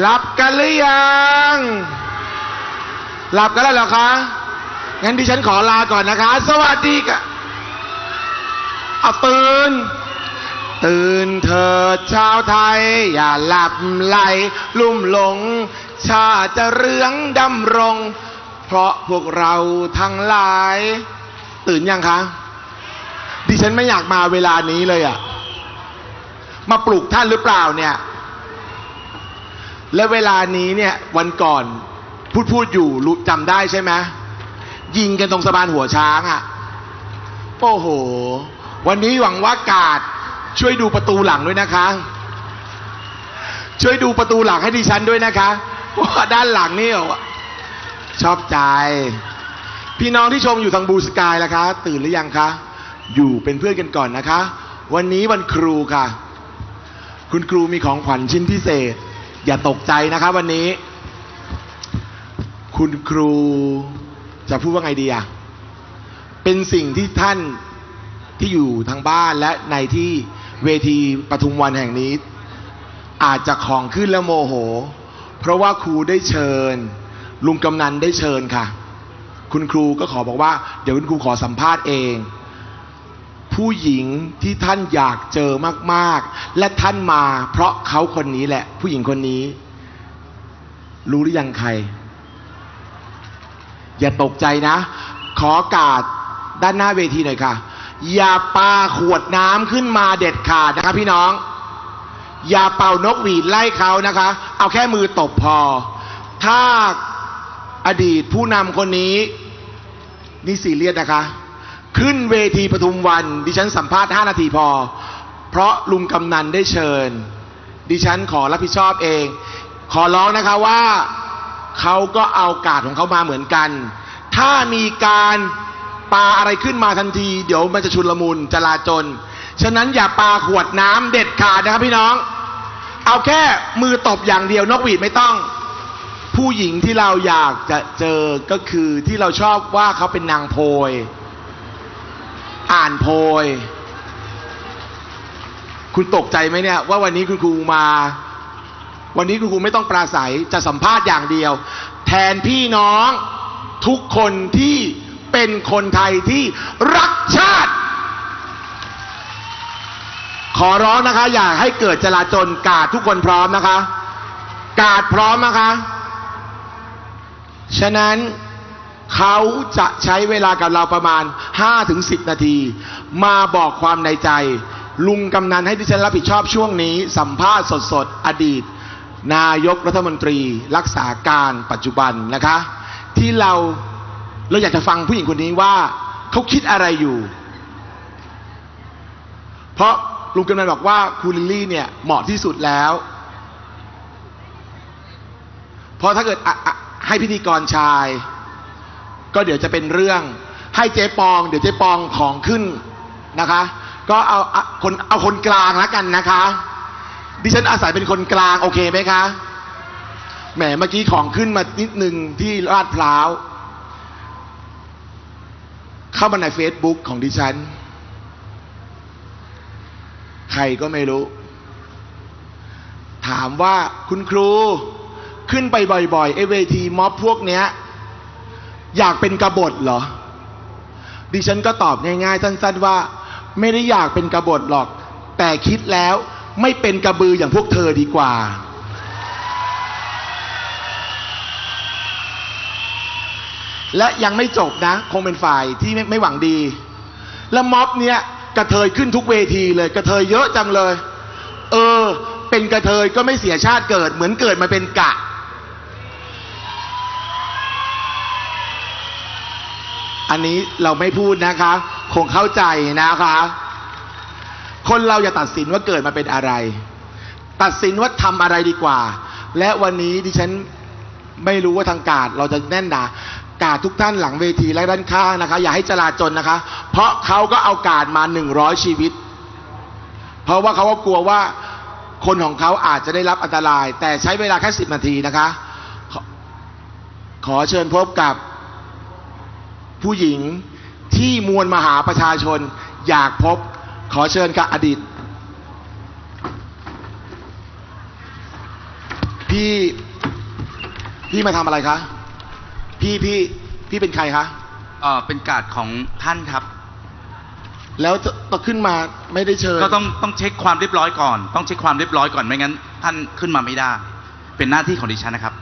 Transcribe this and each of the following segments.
หลับกันหรือยัง หลับกันแล้วเหรอคะ งั้นดิฉันขอลาก่อนนะคะ สวัสดีค่ะเอาตื่น ตื่นเถิดชาวไทย อย่าหลับไหลลุ่มหลง ชาติจะเรืองดำรง เพราะพวกเราทั้งหลาย ตื่นยังคะ ดิฉันไม่อยากมาเวลานี้เลยอะมาปลุกท่านหรือเปล่าเนี่ย และเวลานี้เนี่ยวันก่อนพูดพูดอยู่รู้จำได้ใช่ไหมยิงกันตรงสะพานหัวช้างอะ่ะ โอ้โห วันนี้หวังว่ากาดช่วยดูประตูหลังด้วยนะคะ ช่วยดูประตูหลังให้ดิฉันด้วยนะคะว่าด้านหลังนี่ชอบใจ พี่น้องที่ชมอยู่ทางบูสกายล่ะคะ ตื่นหรือยังคะ อยู่เป็นเพื่อนกันก่อนนะคะ วันนี้วันครูค่ะ คุณครูมีของขวัญชิ้นพิเศษ อย่าตกใจนะคะวันนี้ คุณครูจะพูดว่าไงดีอะเป็นสิ่งที่ท่านที่อยู่ทางบ้านและในที่เวทีปทุมวันแห่งนี้ อาจจะของขึ้นแล้วโมโห เพราะว่าครูได้เชิญ ลุงกำนันได้เชิญค่ะ คุณครูก็ขอบอกว่า เดี๋ยวคุณครูขอสัมภาษณ์เอง ผู้หญิงที่ท่านอยากเจอมากๆ และท่านมาเพราะเขาคนนี้แหละ ผู้หญิงคนนี้ รู้หรือยังใคร อย่าตกใจนะ ขอกาดด้านหน้าเวทีหน่อยค่ะ อย่าปาขวดน้ำขึ้นมาเด็ดขาดนะคะพี่น้อง อย่าเป่านกหวีดไล่เขานะคะ เอาแค่มือตบพอ ถ้าอดีตผู้นำคนนี้ นี่ซีเรียสนะคะ ขึ้นเวทีปทุมวัน ดิฉันสัมภาษณ์ 5 นาทีพอ เพราะลุงกำนันได้เชิญ ดิฉันขอรับผิดชอบเอง ขอร้องนะคะว่าเขาก็เอากาดของเขามาเหมือนกัน ถ้ามีการปาอะไรขึ้นมาทันที เดี๋ยวมันจะชุนลมุนจลาจลฉะนั้นอย่าปาขวดน้ำเด็ดขาดนะครับพี่น้อง เอาแค่มือตบอย่างเดียวนกหวีดไม่ต้อง ผู้หญิงที่เราอยากจะเจอก็คือที่เราชอบว่าเขาเป็นนางโพย อ่านโพย คุณตกใจไหมเนี่ย ว่าวันนี้คุณครูมา วันนี้คุณครูไม่ต้องปราศัยจะสัมภาษณ์อย่างเดียว แทนพี่น้องทุกคนที่เป็นคนไทยที่รักชาติ ขอร้องนะคะ อย่าให้เกิดจลาจลกาดทุกคนพร้อมนะคะ กาดพร้อมนะคะ ฉะนั้น เขาจะใช้เวลากับเราประมาณ 5-10 นาที มาบอกความในใจ ลุงกำนันให้ดิฉันรับผิดชอบช่วงนี้ สัมภาษณ์สดๆ อดีต นายกรัฐมนตรีรักษาการปัจจุบันนะคะ ที่เราเราอยากจะฟังผู้หญิงคนนี้ว่า เขาคิดอะไรอยู่ เพราะลุงกำนันบอกว่าครูลิลลี่เนี่ยเหมาะที่สุดแล้ว เพราะถ้าเกิดให้พิธีกรชาย ก็เดี๋ยวจะเป็นเรื่อง ให้เจ๊ปอง เดี๋ยวเจ๊ปองของขึ้นนะคะ ก็เอาอะคนเอาคนกลางแล้วกันนะคะ ดิฉันอาศัยเป็นคนกลางโอเคไหมคะ แหมเมื่อกี้ของขึ้นมานิดนึงที่ลาดพร้าว เข้ามาใน Facebook ของดิฉัน ใครก็ไม่รู้ ถามว่าคุณครูขึ้นไปบ่อยๆไอเวทีม็อบพวกเนี้ย อยากเป็นกบฏเหรอ ดิฉันก็ตอบง่ายๆ สั้นๆว่า ไม่ได้อยากเป็นกบฏหรอก แต่คิดแล้วไม่เป็นกระบืออย่างพวกเธอดีกว่า และยังไม่จบนะ คงเป็นฝ่ายที่ไม่ไมหวังดี แล้วม็อบเนี้ยกระเทยขึ้นทุกเวทีเลย กระเทยเยอะจังเลย เออ เป็นกระเทยก็ไม่เสียชาติเกิด เหมือนเกิดมาเป็นกะ อันนี้เราไม่พูดนะคะ คงเข้าใจนะคะ คนเราอย่าตัดสินว่าเกิดมาเป็นอะไร ตัดสินว่าทำอะไรดีกว่า และวันนี้ดิฉันไม่รู้ว่าทางการเราจะแน่นหนากาดทุกท่านหลังเวทีและด้านข้างนะคะ อย่าให้จลาจลนะคะ เพราะเขาก็เอากาดมาหนึ่งร้อยชีวิต เพราะว่าเขาก็กลัวว่าคนของเขาอาจจะได้รับอันตราย แต่ใช้เวลาแค่สิบนาทีนะคะขขอเชิญพบกับ ผู้หญิงที่มวลมหาประชาชนอยากพบขอเชิญกับอดีต พี่พี่มาทำอะไรคะ พี่พี่พี่เป็นใครคะเออเป็นกาดของท่านครับ แล้วต้องขึ้นมาไม่ได้เชิญก็ต้องต้องเช็คความเรียบร้อยก่อน ต้องเช็คความเรียบร้อยก่อนไม่งั้น ท่านขึ้นมาไม่ได้ เป็นหน้าที่ของดิฉันนะครับ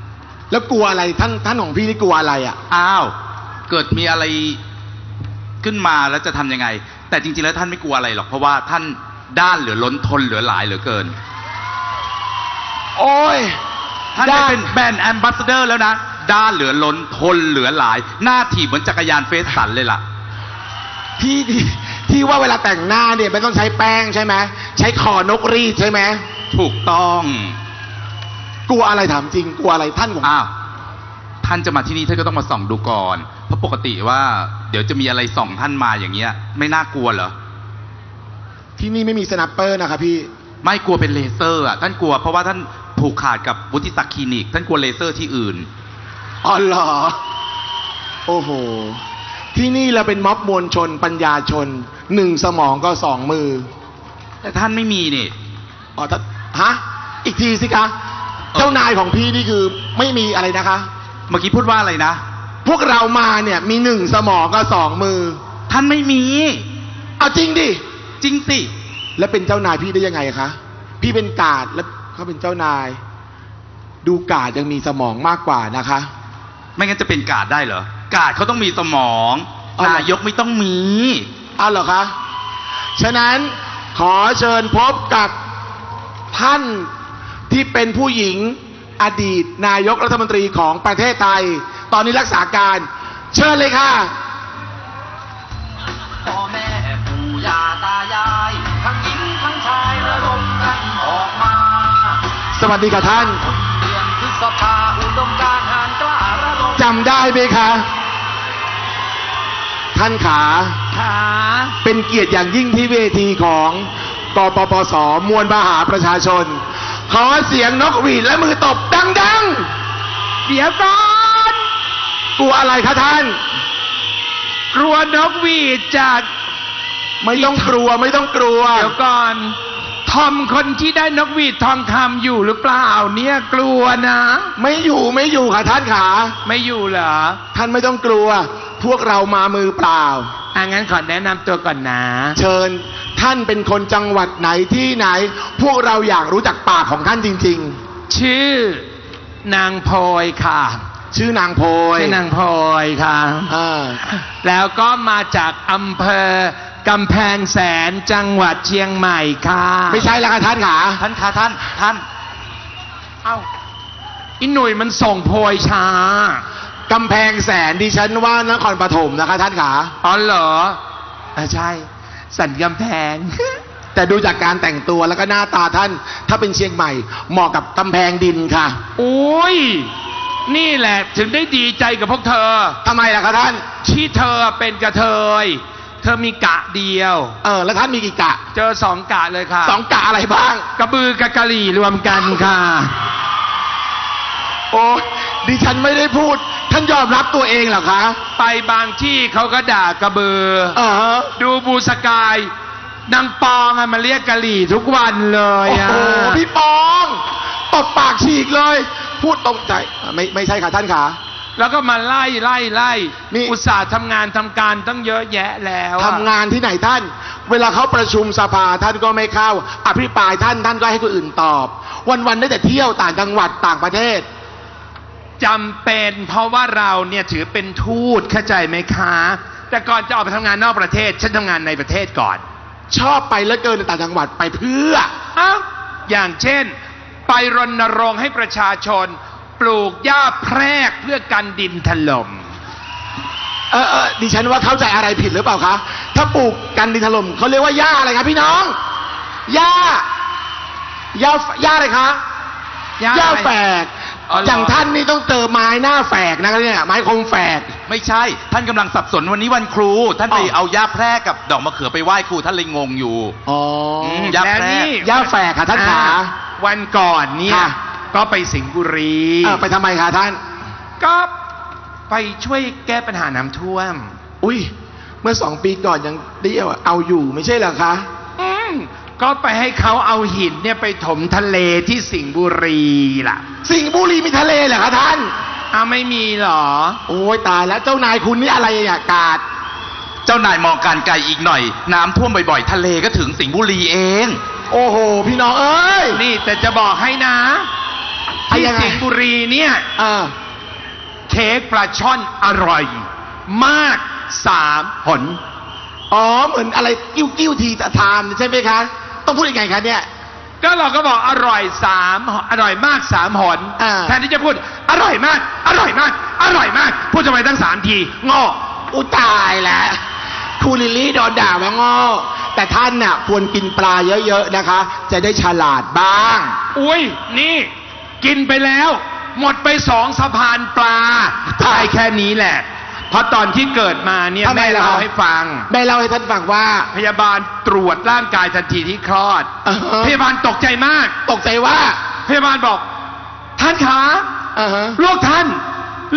แล้วกลัวอะไรท่านท่านของพี่นี่กลัวอะไรอะอ้าว เกิดมีอะไรขึ้นมาแล้วจะทำยังไง แต่จริงๆแล้วท่านไม่กลัวอะไรหรอก เพราะว่าท่านด้านเหลือล้นทนเหลือหลายเหลือเกิน โอ้ย ท่านด้าได้นเป็นแบรนด์แอมบาสเดอร์แล้วนะ ด้านเหลือล้นทนเหลือหลาย หน้าถีบเหมือนจักรยานเฟสสันเลยล่ะพี่ที่ที่ว่าเวลาแต่งหน้าเนี่ยไม่ต้องใช้แป้งใช่ไหมใช้ขอนกรีดใช่ไหมถูกต้องกลัวอะไรถามจริงกลัวอะไรท่านของอ้าวท่านจะมาที่นี่ท่านก็ต้องมาส่องดูก่อน เพราะปกติว่าเดี๋ยวจะมีอะไรส่องท่านมาอย่างเงี้ย ไม่น่ากลัวเหรอ ที่นี่ไม่มีสนับเปอร์นะคะพี่ ไม่กลัวเป็นเลเซอร์อะท่านกลัวเพราะว่าท่านผูกขาดกับวุฒิศักดิ์คลินิก ท่านกลัวเลเซอร์ที่อื่น อ๋อเหรอ โอ้โห ที่นี่เราเป็นม็อบมวลชนปัญญาชน หนึ่งสมองก็สองมือ แต่ท่านไม่มีนี่อ๋อถ้าฮะ อีกทีสิคะ เจ้านายของพี่นี่คือไม่มีอะไรนะคะ เมื่อกี้พูดว่าอะไรนะ พวกเรามาเนี่ยมีหนึ่งสมองก็สองมือ ท่านไม่มี เอาจริงดิ จริงสิ แล้วเป็นเจ้านายพี่ได้ยังไงคะ พี่เป็นกาดแล้วเขาเป็นเจ้านาย ดูกาดยังมีสมองมากกว่านะคะ ไม่งั้นจะเป็นกาดได้เหรอ กาดเขาต้องมีสมองเอาเหรอ นายกไม่ต้องมีอ้าวเหรอคะ ฉะนั้นขอเชิญพบกับท่านที่เป็นผู้หญิง อดีตนายกรัฐมนตรีของประเทศไทย ตอนนี้รักษาการ เชิญเลยค่ะพ่อแม่ปู่ย่าตายาย ทั้งหญิงทั้งชายระดมกันออกมา สวัสดีค่ะท่านเดือนพฤษภาอุดมการณ์หานกล้าระดมจำได้ไหมคะ ท่านขาขาเป็นเกียรติอย่างยิ่งที่เวทีของกปปสมวลมหาประชาชน ขอเสียงนกหวีดและมือตบดังๆ เดี๋ยวก่อน กลัวอะไรคะท่าน กลัวนกหวีดจากไม่ต้องกลัวไม่ต้องกลัว เดี๋ยวก่อน ทอมคนที่ได้นกหวีดทองคำอยู่หรือเปล่าเนี่ยกลัวนะ ไม่อยู่ไม่อยู่ค่ะท่านขา ไม่อยู่เหรอ ท่านไม่ต้องกลัว พวกเรามามือเปล่าอะงั้นขอแนะนำตัวก่อนนะ เชิญ ท่านเป็นคนจังหวัดไหนที่ไหน พวกเราอยากรู้จักปากของท่านจริง ชื่อนางพลอยค่ะๆ ชื่อนางโพยชื่อนางพลอยค่ะ อ่าแล้วก็มาจากอำเภอกำแพงแสนจังหวัดเชียงใหม่ค่ะไม่ใช่แล้วค่ะท่านขาท่านคะท่านท่านเอ้าอิหนุ่ยมันส่งโพยช้ากำแพงแสนดิฉันว่านครปฐมนะคะท่านขาอ๋อเหรออะใช่ สันกำแพง แต่ดูจากการแต่งตัวแล้วก็หน้าตาท่าน ถ้าเป็นเชียงใหม่ เหมาะกับกำแพงดินค่ะ โอ้ย นี่แหละถึงได้ดีใจกับพวกเธอ ทำไมล่ะคะท่าน ที่เธอเป็นกระเทย เธอมีกะเดียว เออ แล้วท่านมีกี่กะ เจอสองกะเลยค่ะ สองกะอะไรบ้าง กระบือกับกะหรี่รวมกันค่ะ โอ้ดิฉันไม่ได้พูดท่านยอมรับตัวเองเหรอคะไปบางที่เขาก็ด่ากระบือ เออดูบูสกายนางปองอะมาเรียกกะหรี่ทุกวันเลยโอ้อะ โหพี่ปองตบปากฉีกเลย พูดตรงใจอะไม่ไม่ใช่ค่ะท่านขา แล้วก็มาไล่ไล่ไล่นี่ อุตส่าห์ทำงานทำการตั้งเยอะแยะแล้วอะทำงานที่ไหนท่าน เวลาเขาประชุมสภาท่านก็ไม่เข้า อภิปรายท่านท่านก็ให้คนอื่นตอบ วันๆได้แต่เที่ยวต่างจังหวัดต่างประเทศ จำเป็นเพราะว่าเราเนี่ยถือเป็นทูตเข้าใจไหมคะ แต่ก่อนจะออกไปทำงานนอกประเทศ ฉันทำงานในประเทศก่อน ชอบไปแล้วเกินต่างจังหวัดไปเพื่ออ้าวอย่างเช่น ไปรณรงค์ให้ประชาชน ปลูกหญ้าแพรกเพื่อกันดินถล่มเออเออดิฉันว่าเข้าใจอะไรผิดหรือเปล่าคะ ถ้าปลูกกันดินถล่มเขาเรียกว่าหญ้าอะไรครับพี่น้องหญ้าหญ้าหญ้าอะไรคะหญ้าหญ้าอะไรแฝก อ๋อเหรออ อย่างท่านนี่ต้องเจอไม้หน้าแฝกนะครับเนี่ยไม้คมแฝก ไม่ใช่ ท่านกำลังสับสนวันนี้วันครู ท่านไปอ๋อ เอาย่าแพรกกับดอกมะเขือไปไหว้ครูท่านเลยงงอยู่ อ๋อมหญ้าและแพรกนี่หญ้าแฝกค่ะท่านขา อ่วันก่อนเนี่ยค่ะ ก็ไปสิงห์บุรี เออไปทำไมคะท่าน ก็ไปช่วยแก้ปัญหาน้ำท่วม อุ้ยเมื่อสองปีก่อนยังเดียวเอาอยู่ไม่ใช่เหรอคะ อืม ก็ไปให้เขาเอาหินเนี่ยไปถมทะเลที่สิงห์บุรีล่ะ สิงห์บุรีมีทะเลเหรอคะท่าน อ้าวไม่มีเหรอ โอ้ยตายแล้วเจ้านายคุณนี่อะไรอะกาดเจ้านายมองการไกลอีกหน่อย น้ำท่วมบ่อยๆ ทะเลก็ถึงสิงห์บุรีเอง โอ้โห พี่น้องเอ้ย นี่แต่จะบอกให้นะอะที่ยังไง สิงห์บุรีเนี่ย เออเค้กปลาช่อนอร่อย มากสามหน อ๋อเหมือนอะไรกิ้วกิ้วทีตะทามใช่ไหมคะ ต้องพูดยังไงคะเนี่ย ก็เราก็บอกอร่อยสามอร่อยมากสามหนอ่า แทนที่จะพูด อร่อยมาก อร่อยมาก อร่อยมาก พูดทำไมตั้งสามทีโง่อุยตายแล้วครูลิลลี่โดนด่าว่าโง่แต่ท่านน่ะควรกินปลาเยอะๆนะคะ จะได้ฉลาดบ้าง อุ้ย นี่ กินไปแล้ว หมดไปสองสะพานปลาตายแค่นี้แหละ เพราะตอนที่เกิดมาเนี่ยทำไมแม่ล่ะเล่าครับให้ฟัง แม่เล่าให้ท่านฟังว่า พยาบาลตรวจร่างกายทันทีที่คลอด อ่าฮะ พยาบาลตกใจมาก ตกใจว่าพยาบาลบอก ท่านขาอ่าฮะลูกท่าน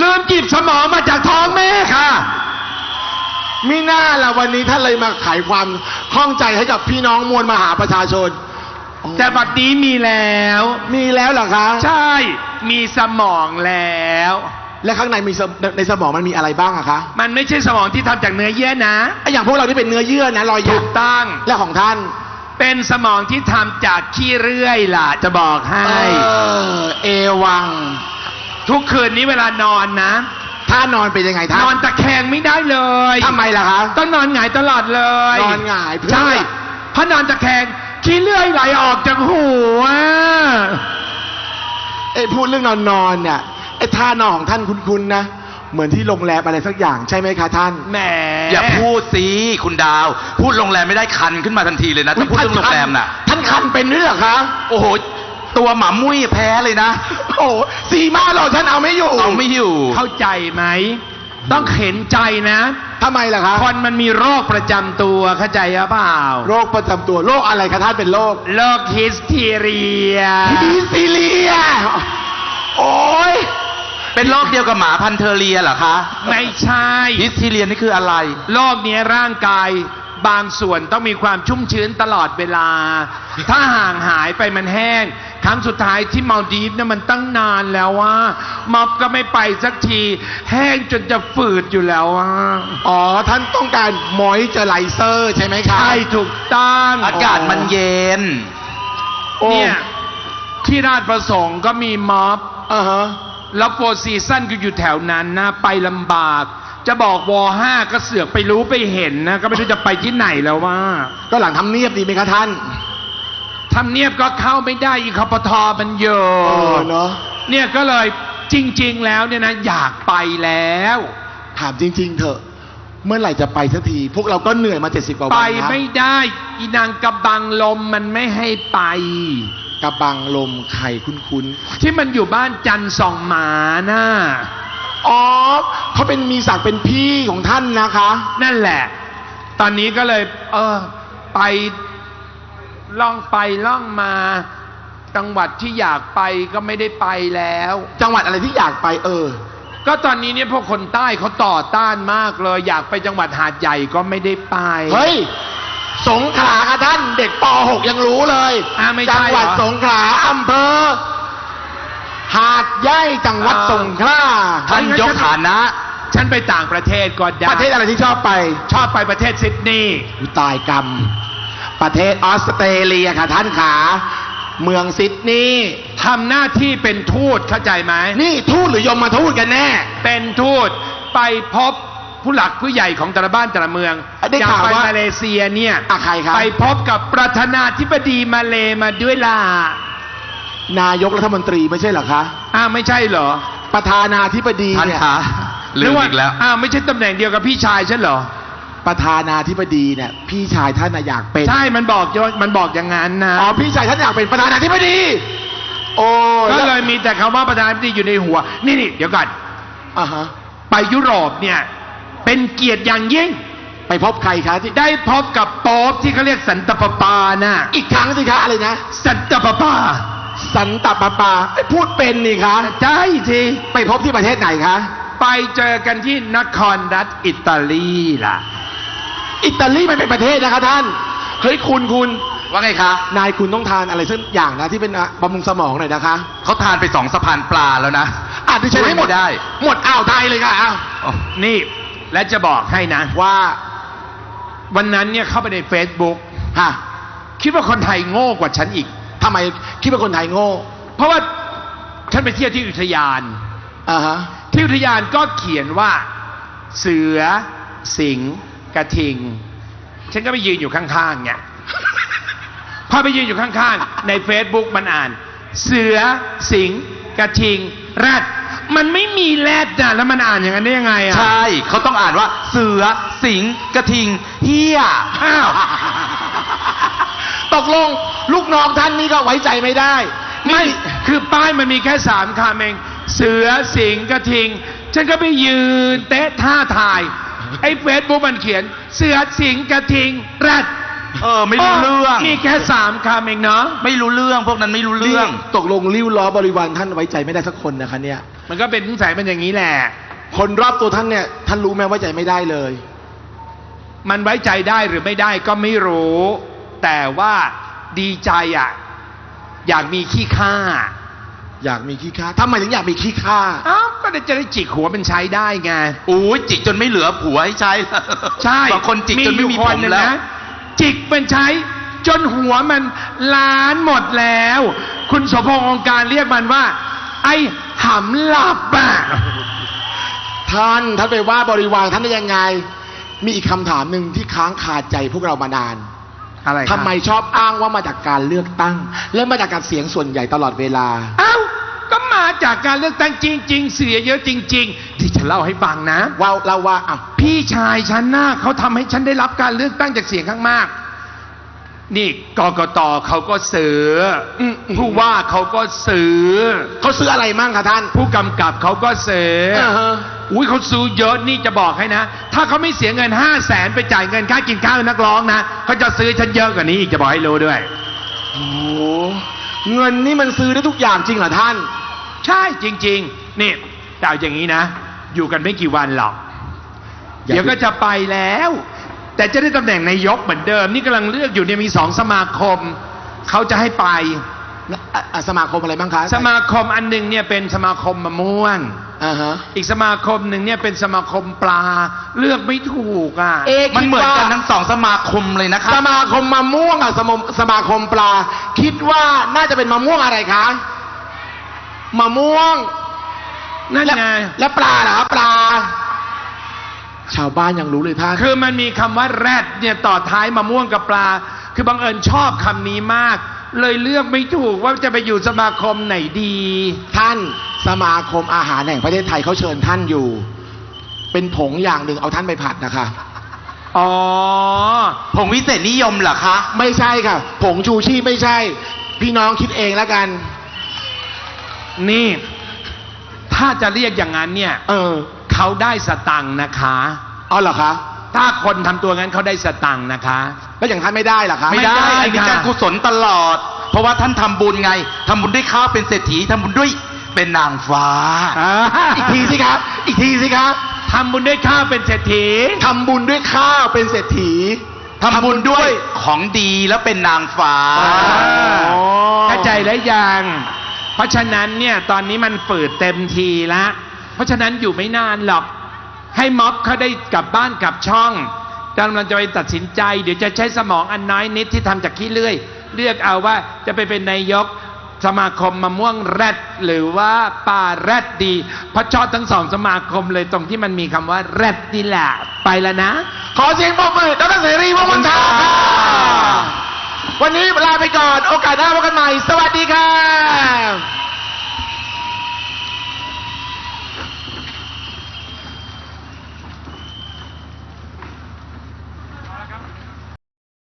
ลืมหยิบสมองมาจากท้องแม่ค่ะ มิน่าละวันนี้ท่านเลยมาไขความข้องใจให้กับพี่น้องมวลมหาประชาชนแต่บัดนี้มีแล้ว มีแล้วเหรอคะ ใช่ มีสมองแล้ว และข้างในมีสมในสมองมันมีอะไรบ้างอะคะมันไม่ใช่สมองที่ทำจากเนื้อเยื่อนะไอ้อย่างพวกเราที่เป็นเนื้อเยื่อนะรอยหยัถูกกต้องและของท่านเป็นสมองที่ทำจากขี้เรื่อยล่ะจะบอกให้ เออเอวัง ทุกคืนนี้เวลานอนนะท่านอนเป็นยังไงท่านนอนตะแคงไม่ได้เลยทำไมล่ะคะ ต้องนอนหงายตลอดเลยนอนหงายเพื่อ ใช่เพราะนอนตะแคงขี้เลื่อยไหลออกจากหูอะเอ้ยพูดเรื่องนอนนอนๆเนี่ย ไอ้ท่านอนของท่านคุ้นๆนะ เหมือนที่โรงแรมอะไรสักอย่างใช่ไหมคะท่าน แหมอย่าพูดสิคุณดาว พูดโรงแรมไม่ได้คันขึ้นมาทันทีเลยนะถ้าพูดเรื่องโรงแรมน่ะ ท่านคันเป็นด้วยเหรอคะ โอ้โห ตัวหมามุ้ยแพ้เลยนะ โอ้โหสีมาหรอกท่านเอาไม่อยู่เอาไม่อยู่ เข้าใจไหม ต้องเข็นใจนะ ทำไมล่ะคะคนมันมีโรคประจำตัวเข้าใจหรือเปล่า โรคประจำตัวโรคอะไรคะท่านเป็นโรคโรคฮิสทีเรีย พีซีเรีย โอ้ย เป็นโรคเดียวกับหมาพันเทอเรียเหรอคะไม่ใช่ฮิสทีเรียนี่คืออะไร โรคเนี้ยร่างกายบางส่วนต้องมีความชุ่มชื้นตลอดเวลา ถ้าห่างหายไปมันแห้ง ครั้งสุดท้ายที่มาลดีฟเนี่ยมันตั้งนานแล้วว่าม็อบก็ไม่ไปสักที แห้งจนจะฝืดอยู่แล้วว่าอ๋อ ท่านต้องการมอยเจอไรเซอร์ใช่ไหมคะใช่ถูกต้องอากาศมันเย็นโอ้เนี่ย ที่ราชประสงค์ก็มีม็อบอ่าฮะ แล้วโฟร์ซีซั่นก็อยู่แถวนั้นนะ ไปลำบาก จะบอกวอห้าก็เสือกไปรู้ไปเห็นนะ ก็ไม่รู้จะไปที่ไหนแล้วว่า ก็หลังทำเนียบดีไหมคะท่าน ทำเนียบก็เข้าไม่ได้อีคปทมันเยอเออะเนาะเนี่ยก็เลยจริง ๆ แล้วเนี่ยนะอยากไปแล้ว ถามจริง ๆ เถอะ เมื่อไหร่จะไปสักที พวกเราก็เหนื่อยมาเจ็ดสิบกว่าวันไปนะไม่ได้ อีนางกระบังลมมันไม่ให้ไป กระบังลมไข่คุ้นที่มันอยู่บ้านจันทร์สองหมาน่ะๆอ๋อเขาเป็นมีศักดิ์เป็นพี่ของท่านนะคะ นั่นแหละ ตอนนี้ก็เลย เออ ไปล่องไปล่องมา จังหวัดที่อยากไปก็ไม่ได้ไปแล้ว จังหวัดอะไรที่อยากไป เออ ก็ตอนนี้เนี่ยพวกคนใต้เขาต่อต้านมากเลย อยากไปจังหวัดหาดใหญ่ก็ไม่ได้ไป เฮ้ย สงขลาค่ะท่านเด็กป .6 ยังรู้เลยอะไม่ใช่จัหวัดเหรอ สงขลาอำเภอ หาดใหญ่จังหวัดเออสงขลาท่านยกฐานะ ฉันไปต่างประเทศก็ได้ประเทศอะไรที่ชอบไป ชอบไปประเทศซิดนีย์ อุยตายกรรม ประเทศออสเตรเลียค่ะท่านขา เมืองซิดนีย์ทำหน้าที่เป็นทูตเข้าใจไหมนี่ทูตหรือยมมาทูตกันแน่ เป็นทูตไปพบ ผู้หลักผู้ใหญ่ของแต่ละบ้านแต่ละเมืองได้อย่างข่าวไปว่ามาเลเซียเนี่ยอะใครครับ ไปพบกับประธานาธิบดีมาเลมาด้วยล่ะนายกรัฐมนตรีไม่ใช่เหรอคะ อ้าวไม่ใช่เหรอประธานาธิบดีท่านเนี่ยคะลืมอีกแล้ว อ้าวไม่ใช่ตำแหน่งเดียวกับพี่ชายฉันเหรอ ประธานาธิบดีเนี่ยพี่ชายท่านน่ะอยากเป็น ใช่มันบอกมันบอกอย่างนั้นนะ อ๋อพี่ชายท่านอยากเป็นประธานาธิบดี โอ้ก็แล้วเลยมีแต่คำว่าประธานาธิบดีอยู่ในหัว นี่นี่เดี๋ยวก่อน อ่าฮะ ไปยุโรปเนี่ย เป็นเกียรติอย่างยิ่ง ไปพบใครคะที่ได้พบกับโป๊ปที่เขาเรียกสันตะปาปาน่ะอีกครั้งสิคะอะไรนะ สันตะปาปา สันตะปาปาไอ้ยพูดเป็นนี่คะใช่สิไปพบที่ประเทศไหนคะ ไปเจอกันที่นครรัฐอิตาลีล่ะ อิตาลีมันเป็นประเทศนะคะท่าน เฮ้ยคุณคุณ ว่าไงคะ นายคุณต้องทานอะไรสักอย่างนะที่เป็นอะบำรุงสมองหน่อยนะคะ เขาทานไปสองสะพานปลาแล้วนะอะดิฉันให้หมด ช่วยไม่ได้ หมดอ่าวไทยเลยค่ะอ้าวอ๋อนี่ และจะบอกให้นะ ว่าวันนั้นเนี่ยเข้าไปใน Facebook ฮะคิดว่าคนไทยโง่กว่าฉันอีก ทำไมคิดว่าคนไทยโง่ เพราะว่าฉันไปเที่ยวที่อุทยาน อ่าฮะ ที่อุทยานก็เขียนว่า เสือ สิงห์กระทิง ฉันก็ไปยืนอยู่ข้างๆเนี่ยพอไปยืนอยู่ข้างๆ ใน Facebook มันอ่าน เสือ สิงห์กระทิงแรด มันไม่มีแรดนะแล้วมันอ่านอย่างนั้นได้ยังไงอะ ใช่เขาต้องอ่านว่า เสือ สิงห์กระทิงเฮียอ้าว ตกลงลูกน้องท่านนี่ก็ไว้ใจไม่ได้ไม่คือป้ายมันมีแค่สามคำเอง เสือสิงห์กระทิง ฉันก็ไปยืนเตะท่าถ่าย ไอ้เฟซบุ๊กมันเขียน เสือสิงห์กระทิงแรดเออไม่รู้เรื่อง มีแค่สามคำเองเนาะ ไม่รู้เรื่องพวกนั้นไม่รู้เรื่อง นี่ตกลงริ้วล้อบริวารท่านไว้ใจไม่ได้สักคนนะคะเนี่ย มันก็เป็นนิสัยมันอย่างนี้แหละ คนรอบตัวท่านเนี่ย ท่านรู้ไหมไว้ใจไม่ได้เลย มันไว้ใจได้หรือไม่ได้ก็ไม่รู้ แต่ว่าดีใจอะ อยากมีขี้ข้าอยากมีขี้ข้าทำไมถึงอยากมีขี้ข้าเอ้าก็จะได้จิกหัวเป็นใช้ได้ไงอู้ยจิกจนไม่เหลือผัวให้ใช้ใช่บางคนจิกจนไม่มีอยู่ผคนมหนึ่งแล้วนะจิกเป็นใช้จนหัวมันล้านหมดแล้ว คุณสมพงษ์องค์การเรียกมันว่า ไอ้ หำหลับอะท่านท่านไปว่าบริวารท่านได้ยังไง มีอีกคำถามหนึ่งที่ค้างคาใจพวกเรามานานอะไรครับทำไมชอบอ้างว่ามาจากการเลือกตั้ง และมาจากการเสียงส่วนใหญ่ตลอดเวลา เอ้าก็มาจากการเลือกตั้งจริง ๆ เสียเยอะจริง ๆ ที่ฉันเล่าให้ฟังนะว่าเราว่าอ้าวพี่ชายฉันน่ะเขาทำให้ฉันได้รับการเลือกตั้งจากเสียงข้างมาก นี่กกตเขาก็ซื้ออมอืมผู้ว่าเขาก็ซื้อเขาซื้ออะไรมั่งคะท่าน ผู้กำกับเขาก็ซื้ออาฮะอุ้ยเขาซื้อเยอะนี่จะบอกให้นะ ถ้าเขาไม่เสียเงินห้าแสนไปจ่ายเงินค่ากินข้าวให้นักร้องนะเขาจะซื้อฉันเยอะกว่านี้อีกจะบอกให้รู้ด้วยโอ้โหเงินนี่มันซื้อได้ทุกอย่างจริงเหรอท่าน ใช่จริง ๆ นี่แต่เอาอย่างนี้นะ อยู่กันไม่กี่วันหรอกอย่าเดี๋ยวก็จะไปแล้ว แต่จะได้ตำแหน่งนายกเหมือนเดิม นี่กำลังเลือกอยู่เนี่ยมีสองสมาคม เขาจะให้ไปอะอะสมาคมอะไรบ้างคะ สมาคมอันหนึ่งเนี่ยเป็นสมาคมมะม่วงอ่าฮะอีกสมาคมหนึ่งเนี่ยเป็นสมาคมปลา เลือกไม่ถูกอะเอ๊ะมันเหมือนกันคิดว่าทั้งสองสมาคมเลยนะคสรับมาคมมะม่วงอะสมสมาคมปลา คิดว่าน่าจะเป็นมะม่วงอะไรคะมะม่วงนั่นและไงและปลาเหรอครับปลา ชาวบ้านยังรู้เลยท่าน คือมันมีคำว่าแรดเนี่ยต่อท้ายมะม่วงกับปลา คือบังเอิญชอบคำนี้มาก เลยเลือกไม่ถูกว่าจะไปอยู่สมาคมไหนดี ท่านสมาคมอาหารแห่งประเทศไทยเขาเชิญท่านอยู่ เป็นผงอย่างหนึ่งเอาท่านไปผัดนะคะ อ๋อ ผงวิเศษนิยมเหรอคะ ไม่ใช่ค่ะ ผงชูชีพไม่ใช่ พี่น้องคิดเองแล้วกัน นี่ ถ้าจะเรียกอย่างนั้นเนี่ย เออ เขาได้สตังค์นะคะ เอาเหรอคะ ถ้าคนทำตัวงั้นเขาได้สตังค์นะคะ แล้วอย่างท่านไม่ได้เหรอคะไม่ได้ไม่ได้อันนี้ค่ะ การกุศลตลอด เพราะว่าท่านทำบุญไงทำบุญด้วยข้าวเป็นเศรษฐีทำบุญด้วยเป็นนางฟ้าอีกทีสิครับ อีกทีสิครับทำบุญด้วยข้าวเป็นเศรษฐี ทำบุญด้วยข้าวเป็นเศรษฐี ทำบุญด้วยของดีแล้วเป็นนางฟ้าอ๋อเข้าใจแล้วยัง เพราะฉะนั้นเนี่ยตอนนี้มันฝืดเต็มทีละเพ ราะฉะนั้นอยู่ไม่นานหรอก ให้ม็อบเขาได้กลับบ้านกลับช่องกำลังจะไปตัดสินใจ เดี๋ยวจะใช้สมองอันน้อยนิดที่ทำจากขี้เลื่อย เลือกเอาว่าจะไปเป็นนายกสมาคมมะม่วงแรดหรือว่าป่าแรดดีเพราะชอบทั้งสองสมาคมเลยตรงที่มันมีคำว่าแรดนี่แหละไปแล้วนะ ขอเสียงปรบมือดรเสรีวงศ์วันทาวันนี้ลาไปก่อน โอกาสหน้าพบกันใหม่ สวัสดีค่ะ